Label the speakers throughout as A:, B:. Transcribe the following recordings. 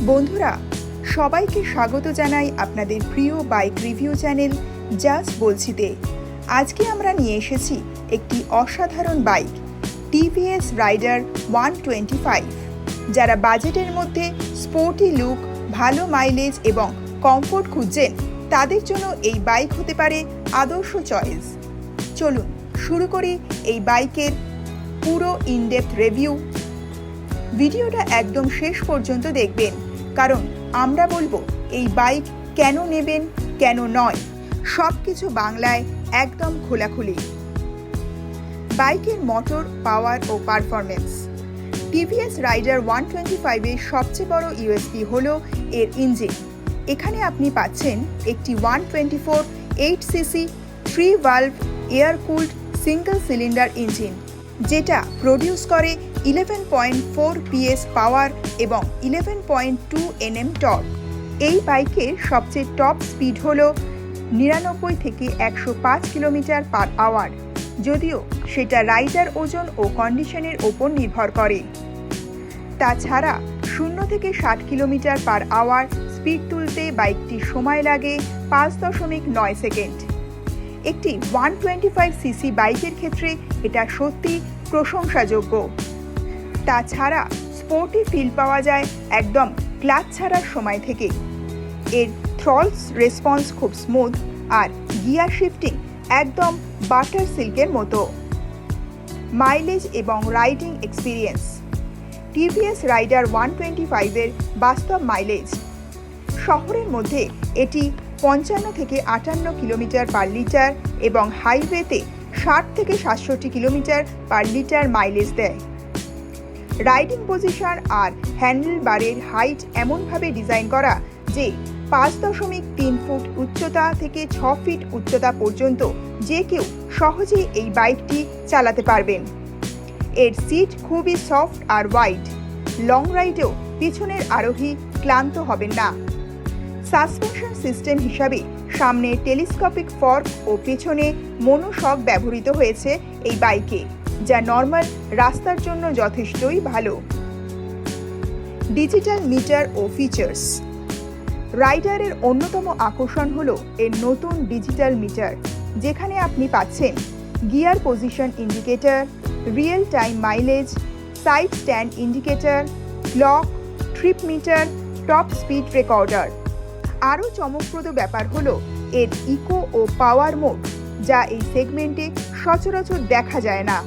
A: বন্ধুরা, সবাইকে স্বাগত জানাই আপনাদের প্রিয় বাইক রিভিউ চ্যানেল জাস্ট বলছিতে। আজকে আমরা নিয়ে এসেছি একটি অসাধারণ bike, TVS Raider one twenty five, যারা বাজেটের মধ্যে স্পোর্টি লুক ভালো মাইলেজ এবং কমফোর্ট খুঁজছেন, তাদের জন্য এই বাইক হতে পারে আদর্শ চয়েস চলুন, শুরু করি এই বাইকের পুরো ইনডেপথ রিভিউ ভিডিওটা একদম শেষ পর্যন্ত দেখবেন। কারণ আমরা বলব, এই বাইক কেন নেবেন, কেন নয় সব কিছু বাংলায় একদম খোলাখুলি। বাইকের মোটর পাওয়ার ও performance TVS Raider one twenty ফাইভের সবচেয়ে বড় ইউএসপি হল এর ইঞ্জিন এখানে আপনি পাচ্ছেন একটি one twenty four eight cc three valve air cooled single cylinder engine যেটা প্রডিউস করে eleven point four PS power এবং eleven point two Nm torque এই বাইকের সবচেয়ে টপ স্পিড হল নিরানব্বই থেকে একশো পাঁচ কিলোমিটার পার আওয়ার যদিও সেটা রাইডার ওজন ও কন্ডিশনের ওপর নির্ভর করে। তাছাড়া শূন্য থেকে ষাট কিলোমিটার পার আওয়ার স্পিড তুলতে বাইকটি সময় লাগে পাঁচ দশমিক নয় সেকেন্ড। একটি ওয়ান টোয়েন্টি ফাইভ সিসি বাইকের ক্ষেত্রে এটা সত্যি প্রশংসাযোগ্য। তাছাড়া স্পোর্টি ফিল পাওয়া যায় একদম ক্লাচ ছাড়ার সময় থেকে। এর থ্রলস রেসপন্স খুব স্মুথ আর গিয়ার শিফটিং একদম বাটার সিল্কের মতো। মাইলেজ এবং riding experience TVS Raider one twenty ফাইভের বাস্তব মাইলেজ শহরের মধ্যে এটি পঞ্চান্ন থেকে আটান্ন কিলোমিটার পার লিটার এবং হাইওয়েতে ষাট থেকে সাতষট্টি কিলোমিটার পার লিটার মাইলেজ দেয়। রাইডিং পজিশন আর হ্যান্ডেল বারের হাইট এমনভাবে ডিজাইন করা যে পাঁচ দশমিক তিন ফুট উচ্চতা থেকে ছ ফিট উচ্চতা পর্যন্ত যে কেউ সহজেই এই বাইকটি চালাতে পারবেন। এর সিট খুবই সফট আর ওয়াইড। লং রাইডেও পিছনের আরোহী ক্লান্ত হবেন না। সাসপেনশন সিস্টেম হিসাবে সামনে টেলিস্কোপিক ফর্ক ও পেছনে মনোশক ব্যবহৃত হয়েছে এই বাইকে। যা নর্মাল রাস্তার জন্য যথেষ্টই ভালো। ডিজিটাল মিটার ও ফিচার্স। রাইডারের অন্যতম আকর্ষণ হল এর নতুন ডিজিটাল মিটার, যেখানে আপনি পাচ্ছেন gear position indicator, real time mileage, side stand indicator, clock, trip meter, top speed recorder. আরও চমকপ্রদ ব্যাপার হলো এর ইকো ও পাওয়ার মোড, যা এই সেগমেন্টে সচরাচর দেখা যায় না।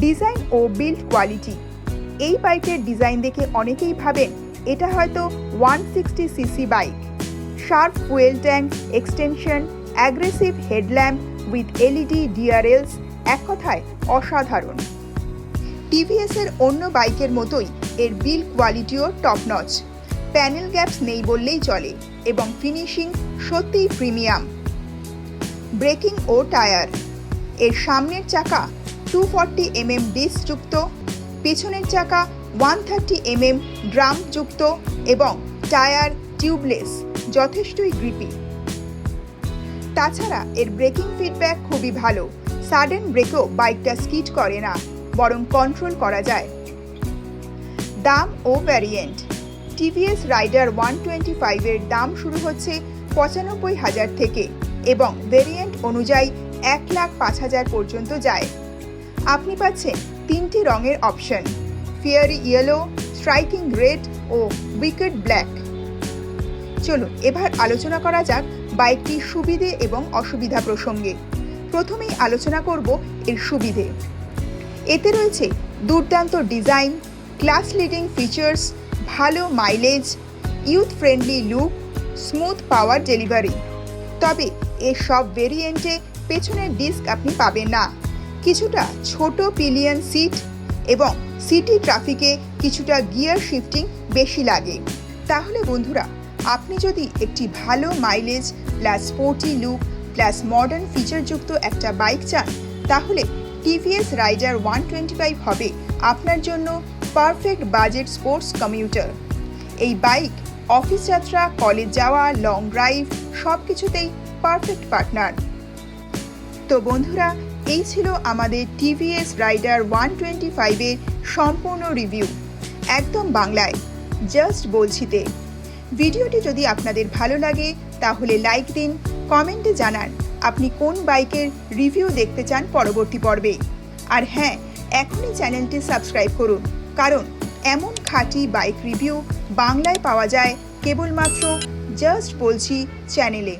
A: ডিজাইন ও বিল্ড কোয়ালিটি। এই বাইকের ডিজাইন দেখে অনেকেই ভাবেন, এটা হয়তো one sixty cc bike. Sharp fuel tank, extension, aggressive headlamp with LED, DRLs, এক কথায় অসাধারণ। টিভিএস এর অন্য বাইকের মতোই এর বিল কোয়ালিটিও টপ নচ প্যানেল গ্যাপস নেই বললেই চলে এবং ফিনিশিং সত্যিই প্রিমিয়াম। ব্রেকিং ও টায়ার। এর সামনের চাকা টু ফর্টি এমএম যুক্ত পেছনের চাকা ওয়ান থার্টি এমএম ড্রাম যুক্ত এবং টায়ার টিউবলেস যথেষ্টই গ্রিপি। তাছাড়া এর ব্রেকিং ফিডব্যাক খুবই ভালো, সাডেন ব্রেকও বাইকটা স্কিড করে না, বরং কন্ট্রোল করা যায়। দাম ও variant. TVS Raider one twenty ফাইভের দাম শুরু হচ্ছে পঁচানব্বই হাজার থেকে এবং ভেরিয়েন্ট অনুযায়ী এক লাখ পাঁচ হাজার পর্যন্ত যায়। আপনি পাচ্ছেন তিনটি রঙের option fiery yellow striking red ও উইকেট ব্ল্যাক চলুন, এবার আলোচনা করা যাক বাইকটির সুবিধে এবং অসুবিধা প্রসঙ্গে। প্রথমেই আলোচনা করব এর সুবিধে। এতে রয়েছে দুর্দান্ত ডিজাইন ক্লাস লিডিং ফিচার্স ভালো mileage youth friendly look smooth power delivery তবে এর সব ভেরিয়েন্টে পেছনের ডিস্ক আপনি পাবেন না। কিছুটা ছোট পিলিয়ন সিট এবং সিটি ট্রাফিকে কিছুটা গিয়ার শিফটিং বেশি লাগে। তাহলে বন্ধুরা, আপনি যদি একটি ভালো mileage plus sporty look plus modern ফিচারযুক্ত একটা বাইক চান, তাহলে TVS Raider one twenty five হবে আপনার জন্য পারফেক্ট বাজেট স্পোর্টস কমিউটার। এই বাইক, অফিস যাত্রা, কলেজ যাওয়া, লং ড্রাইভ সব কিছুতেই পারফেক্ট পার্টনার। তো বন্ধুরা এই ছিল আমাদের টিভিএস রাইডার ওয়ান টোয়েন্টি ফাইভের সম্পূর্ণ রিভিউ একদম বাংলায় জাস্ট বলছিতে। ভিডিওটি যদি আপনাদের ভালো লাগে, তাহলে লাইক দিন কমেন্টে জানান, আপনি কোন বাইকের রিভিউ দেখতে চান পরবর্তী পর্বে। আর হ্যাঁ এখনই চ্যানেলটি সাবস্ক্রাইব করুন, কারণ এমন খাঁটি বাইক রিভিউ বাংলায় পাওয়া যায় কেবলমাত্র জাস্ট বলছি চ্যানেলে।